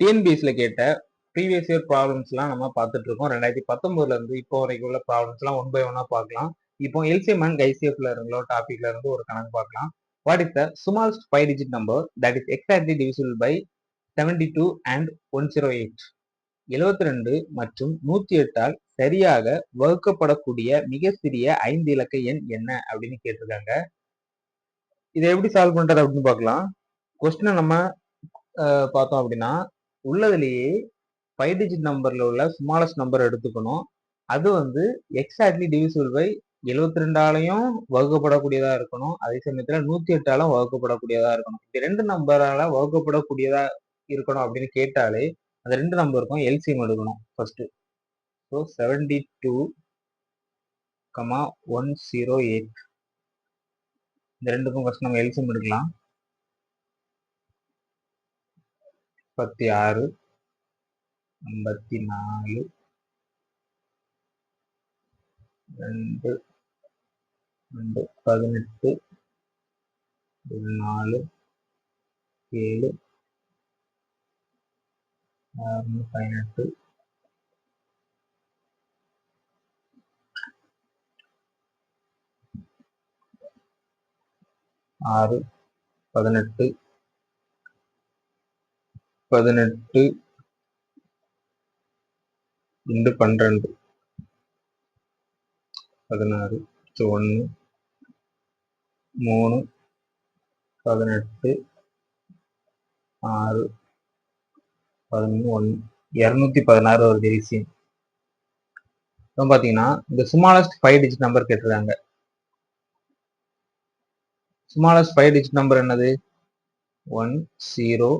டிஎன்பிஎஸ்ல கேட்ட previous year ப்ராப்ளம்ஸ்லாம் நம்ம பார்த்துட்டு இருக்கோம் ரெண்டாயிரத்தி பத்தொன்பதுல இருந்து இப்போ வரைக்கும் உள்ள ப்ராப்ளம்ஸ்லாம் ஒன் பை ஒன்னா பார்க்கலாம். இப்போ எல்சிஎம் அண்ட் ஐசிஎஃப்ல இருந்தோ டாபிக்ல இருந்து ஒரு கணக்கு பார்க்கலாம். What is the smallest five digit number that is exactly divisible by seventy two and one zero eight எழுபத்தி ரெண்டு மற்றும் நூத்தி எட்டால் சரியாக வகுக்கப்படக்கூடிய மிக சிறிய ஐந்து இலக்க எண் என்ன அப்படின்னு கேட்டிருக்காங்க. இதை எப்படி சால்வ் பண்றது அப்படின்னு பார்க்கலாம். கொஸ்டினை நம்ம பார்த்தோம் அப்படின்னா உள்ளதுலேயே ஃபைவ் டிஜிட் நம்பரில் உள்ள ஸ்மாலஸ்ட் நம்பர் எடுத்துக்கணும். அது வந்து எக்ஸாக்ட்லி டிவிசிபிள் பை எழுபத்தி ரெண்டாலையும் வகுக்கப்படக்கூடியதா இருக்கணும். அதே சமயத்துல நூத்தி எட்டாலும் வகுக்கப்படக்கூடியதா இருக்கணும். இந்த ரெண்டு நம்பரால வகுக்கப்படக்கூடியதா இருக்கணும் அப்படின்னு கேட்டாலே அந்த ரெண்டு நம்பருக்கும் எல்சிஎம் எடுக்கணும் first so seventy two comma one zero eight இந்த ரெண்டுக்கும் ஃபர்ஸ்ட் நம்ம எல்சிஎம் எடுக்கலாம். முப்பத்தி ஆறு ஐம்பத்தி நாலு ரெண்டு ரெண்டு பதினெட்டு நாலு ஏழு பதினெட்டு. ஆறு பதினெட்டு. பதினெட்டு ரெண்டு பன்னிரெண்டு. பதினாறு ஒன்று மூணு பதினெட்டு ஆறு பதினொன்று ஒன்று இரநூத்தி பதினாறு ஒரு டிவிசியம் இப்போ பார்த்தீங்கன்னா இந்த சுமாலஸ்ட் ஃபைவ் டிஜிட் நம்பர் கேட்டிருக்காங்க. சுமாலஸ்ட் ஃபைவ் டிஜிட் நம்பர் என்னது? One zero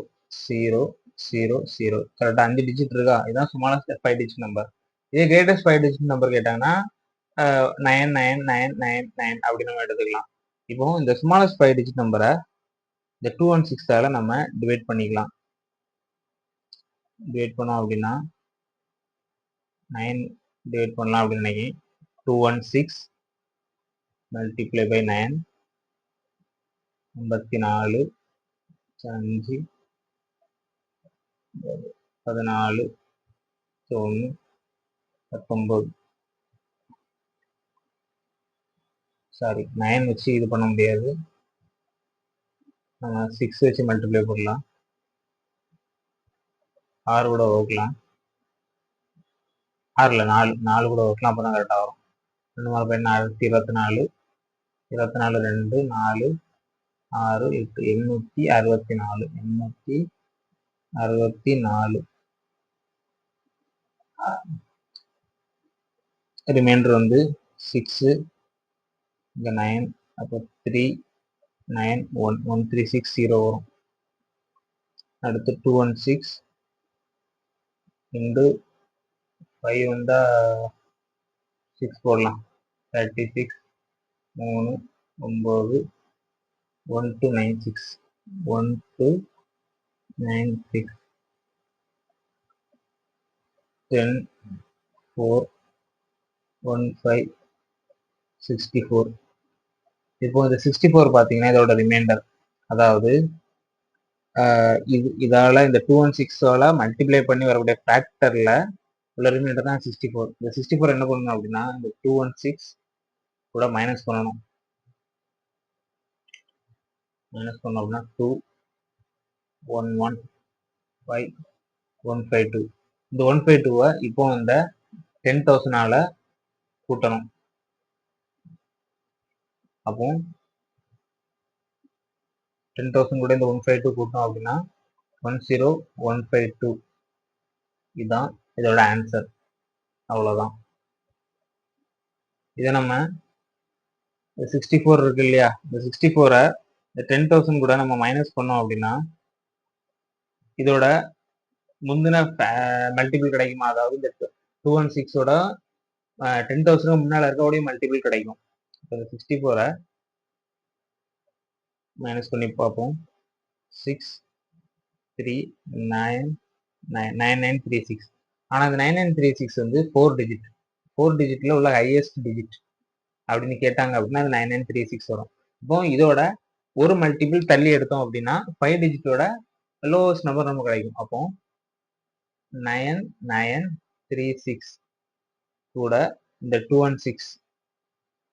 zero zero zero கரெக்டாக அஞ்சு டிஜிட் இருக்கா? இதுதான் சுமாலஸ்ட் ஃபைவ் டிஜிட் நம்பர் இதே கிரேட்டஸ்ட் ஃபைவ் டிஜிட் நம்பர் கேட்டாங்கன்னா nine nine nine nine nine அப்படின்னு நம்ம எடுத்துக்கலாம். இப்போ இந்த ஸ்மாலஸ்ட் ஃபைவ் டிஜிட் நம்பரை இந்த டூ ஒன் சிக்ஸால் நம்ம டிவைட் பண்ணிக்கலாம். டிவைட் பண்ணோம் அப்படின்னா நைன் டிவைட் பண்ணலாம் அப்படின்னு நினைக்கிறேன். Two one six multiply by nine ஐம்பத்தி நாலு அஞ்சு. பதினாலு ஒன்று பத்தொம்பது சாரி நைன் வச்சு இது பண்ண முடியாது. நம்ம சிக்ஸ் வச்சு மல்டிப்ளை பண்ணலாம் ஆறு கூட வகுக்கலாம். ஆறில் நாலு நாலு கூட வகுக்கலாம் அப்போ தான் கரெக்டாக வரும். ரெண்டு மாதிரி பை நாலாயிரத்தி இருபத்தி நாலு இருபத்தி நாலு ரெண்டு நாலு ஆறு எட்டு எண்ணூற்றி அறுபத்தி நாலு எண்ணூற்றி அறுபத்தி நாலு ரிமைண்டர் வந்து சிக்ஸு இங்கே நைன் அப்போ three nine one one three six zero வரும். அடுத்து two one six into five வந்தால் சிக்ஸ் போடலாம். தேர்ட்டி சிக்ஸ் மூணு ஒம்பது one two nine six one two nine six ten four one five sixty four. இப்போ இந்த சிக்ஸ்டி ஃபோர் பார்த்தீங்கன்னா இதோட ரிமைண்டர் அதாவது இது இதால் இந்த டூ ஒன் சிக்ஸோட மல்டிப்ளை பண்ணி வரக்கூடிய ஃபேக்டரில் உள்ள ரிமைண்டர் தான் சிக்ஸ்டி ஃபோர். இந்த சிக்ஸ்டி ஃபோர் என்ன பண்ணணும் அப்படின்னா இந்த டூ ஒன் சிக்ஸ் கூட மைனஸ் பண்ணணும். மைனஸ் பண்ணோம் அப்படின்னா two one one five one five two இந்த ஒன் ஃபைவ் டூவை இப்போ இந்த டென் தௌசண்டால் கூட்டணும். அப்போ டென் தௌசண்ட் கூட இந்த ஒன் ஃபைவ் டூ கூட்டணும் அப்படின்னா one zero one five two இதுதான் இதோட ஆன்சர் அவ்வளோதான் இதை நம்ம சிக்ஸ்டி ஃபோர் இருக்கு இல்லையா? இந்த சிக்ஸ்டி ஃபோரை இந்த டென் தௌசண்ட் கூட நம்ம மைனஸ் பண்ணோம் அப்படின்னா இதோட முந்தின மல்டிபிள் கிடைக்குமா? அதாவது இந்த டூ ஒன் சிக்ஸோட டென் தௌசண்ட் முன்னால் இருக்கக்கூடிய மல்டிபிள் கிடைக்கும். இப்போ சிக்ஸ்டி ஃபோரை மைனஸ் பண்ணி பார்ப்போம். Six three nine nine nine nine three six ஆனால் அந்த நைன் நைன் த்ரீ சிக்ஸ் வந்து ஃபோர் டிஜிட் ஃபோர் டிஜிட்டில் உள்ள ஹையஸ்ட் டிஜிட் அப்படின்னு கேட்டாங்க அப்படின்னா அது நைன் நைன் த்ரீ சிக்ஸ் வரும். இப்போ இதோட ஒரு மல்டிபிள் தள்ளி எடுத்தோம் அப்படின்னா ஃபைவ் டிஜிட்டோட லோவஸ்ட் நம்பர் நமக்கு கிடைக்கும். அப்போ நயன் நயன் த்ரீ சிக்ஸ் கூட இந்த டூ ஒன் சிக்ஸ்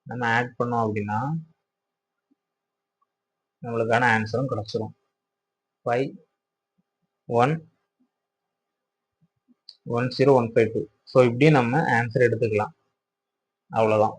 நம்ம ஆட் பண்ணோம் அப்படின்னா நம்மளுக்கான ஆன்சரும் கிடச்சிரும். Five one one zero one five two so இப்படி நம்ம ஆன்சர் எடுத்துக்கலாம். அவ்வளோதான்